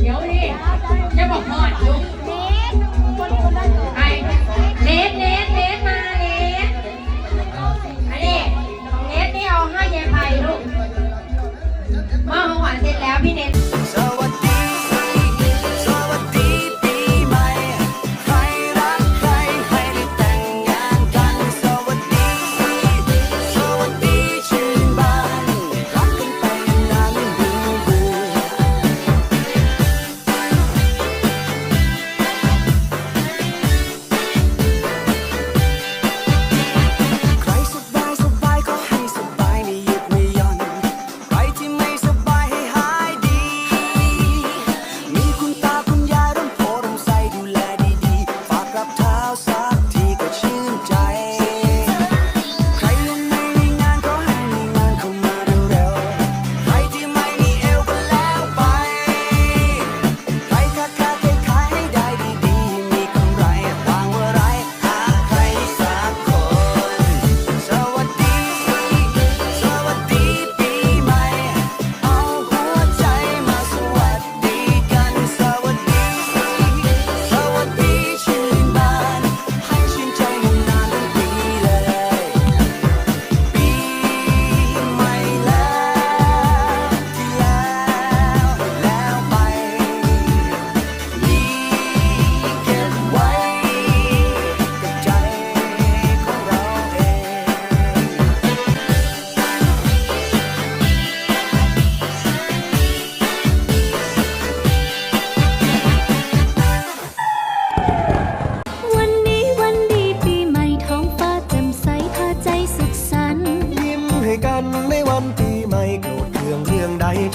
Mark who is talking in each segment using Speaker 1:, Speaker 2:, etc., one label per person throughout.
Speaker 1: เดี๋
Speaker 2: ยวดิจะบอกพอดลูกไอ้เนสเนสเนสมาเนสอันนี้เนสนี่เอาให้ยายไพลูกมอบของขวัญเสร็จแล้วพี่เน
Speaker 1: ส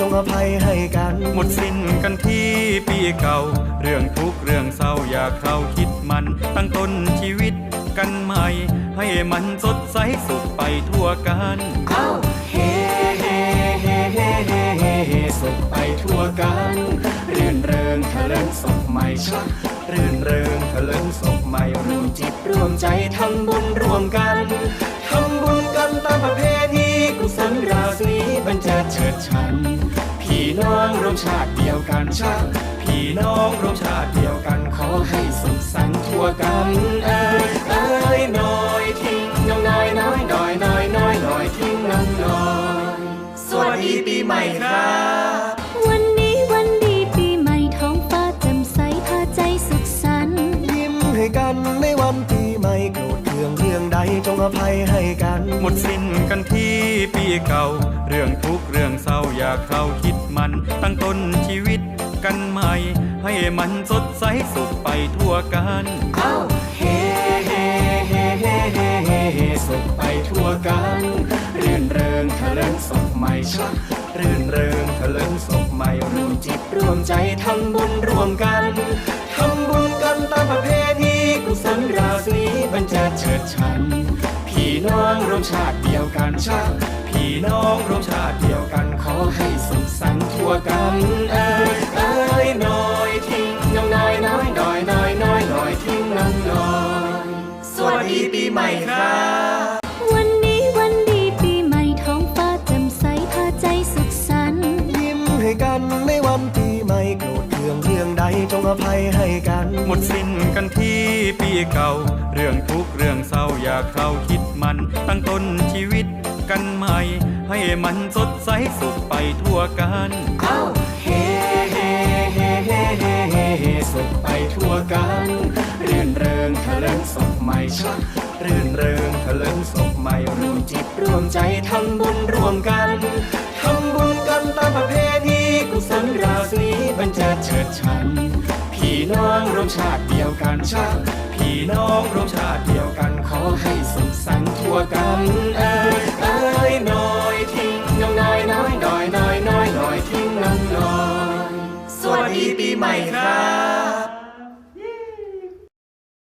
Speaker 1: จงอภัยให้กัน
Speaker 3: หมดสิ้นกันที่ปีเก่า เรื่องทุกข์เรื่องเศร้าอย่าเข้าคิดมัน ตั้งต้นชีวิตกันใหม่ ให้มันสดใสสุขไปทั่วกัน
Speaker 1: เอ้าเฮ้เฮ้เฮ้เฮ้เฮ้เฮ้เฮ้สุขไปทั่วกันรื่นเริงเถลิงศพใหม่ชักรื่นเริงเถลิงศพใหม่รวมจิตรวมใจทำบุญรวมกันทำบุญกันตามประเพณีกุศลรา ติเดียวกันชาติพี่น้องรวมชาติเดียวกันขอให้สุขสันต์ทั่วกันเอ้ยเอ้ยน้อยทิ้งน้องน้อยน้อยน้อยน้อยน้อยน้อยทิ้งน้องน้อยสวัสดีปีใหม่ครับ
Speaker 4: วันนี้วันดีปีใหม่ท้องฟ้าแจ่มใสพาใจสุขสันต์
Speaker 1: ยิ้มให้กันในวันปีใหม่โกรธเรื่องเรื่องใดจงอภัยให้กัน
Speaker 3: หมดสิ้นกันที่ปีเก่า เรื่องทุกข์เรื่องเศร้าอย่าเข้าคิด มันตั้งต้นชีวิตกันใหม่ ให้มันสดใสสุขไปทั่วกัน
Speaker 1: เอ้าเฮ้เฮ้เฮ้เฮ้เฮ้เฮ้เฮสุขไปทั่วกันรื่นเริงเถลิงศพใหม่ชักรื่นเริงเถลิงศพใหม่รวมจิตรวมใจทำบุญรวมกันทำบุญกันตามประเพณีกุศลราศีบันเจิดเฉิดฉันพี่น้องรวมชาติเดียวกันชาติพี่น้องรวมชาติเดียวกัน ให้สุขสันต์ทั่วกันเอ้ยเอ้ยน้อยทิ้งน้องน้อยน้อยน้อยน้อยน้อยน้อยทิ้งน้องน้อย สวัสดีปีใหม่ครับ
Speaker 4: วันนี้วันดีปีใหม่ท้องฟ้าแจ่มใสพาใจสุขสันต์
Speaker 1: ยิ้มให้กันในวันปีใหม่โกรธเรื่องเรื่องใดจงอภัยให้กัน
Speaker 3: หมดสิ้นกันที่ปีเก่า เรื่องทุกข์เรื่องเศร้าอย่าเข้าคิดมัน ตั้งต้นชีวิตกันใหม่ ให้มันสดใสสุขไปทั่วกัน
Speaker 1: เอ้าเฮ้เฮ้เฮ้เฮ้เฮ้เฮ้เฮ้สุขไปทั่วกันรื่นเริงเถลิงศพใหม่ชักรื่นเริงเถลิงศพใหม่รวมจิตรวมใจทำบุญรวมกันทำบุญกันตามประเพณีกุศลราศีบันเจิดเฉิดฉันพี่น้องรวมชาติเดียวกันชาติพี่น้องรวมชาติเดียวกันขอให้สุขสันต์ทั่วกัน